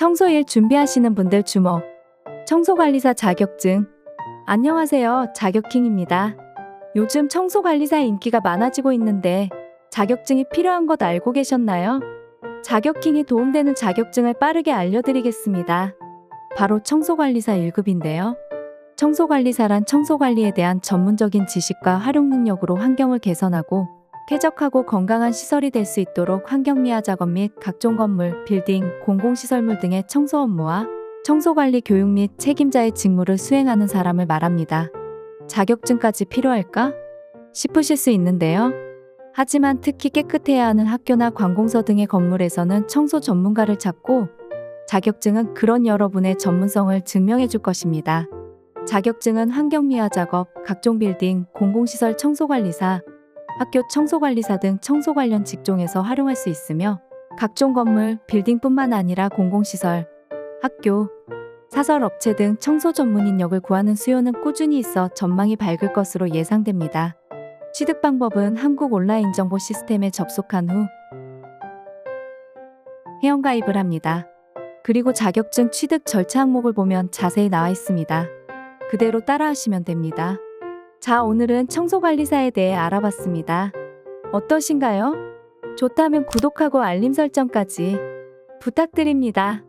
청소일 준비하시는 분들 주목. 청소관리사 자격증. 안녕하세요. 자격킹입니다. 요즘 청소관리사 인기가 많아지고 있는데 자격증이 필요한 것 알고 계셨나요? 자격킹이 도움되는 자격증을 빠르게 알려드리겠습니다. 바로 청소관리사 1급인데요. 청소관리사란 청소관리에 대한 전문적인 지식과 활용 능력으로 환경을 개선하고 쾌적하고 건강한 시설이 될 수 있도록 환경미화 작업 및 각종 건물, 빌딩, 공공시설물 등의 청소 업무와 청소관리 교육 및 책임자의 직무를 수행하는 사람을 말합니다. 자격증까지 필요할까? 싶으실 수 있는데요. 하지만 특히 깨끗해야 하는 학교나 관공서 등의 건물에서는 청소 전문가를 찾고 자격증은 그런 여러분의 전문성을 증명해 줄 것입니다. 자격증은 환경미화 작업, 각종 빌딩, 공공시설 청소관리사, 학교 청소관리사 등 청소 관련 직종에서 활용할 수 있으며 각종 건물, 빌딩뿐만 아니라 공공시설, 학교, 사설업체 등 청소 전문 인력을 구하는 수요는 꾸준히 있어 전망이 밝을 것으로 예상됩니다. 취득 방법은 한국 온라인 정보 시스템에 접속한 후 회원가입을 합니다. 그리고 자격증 취득 절차 항목을 보면 자세히 나와 있습니다. 그대로 따라하시면 됩니다. 자, 오늘은 청소관리사에 대해 알아봤습니다. 어떠신가요? 좋다면 구독하고 알림 설정까지 부탁드립니다.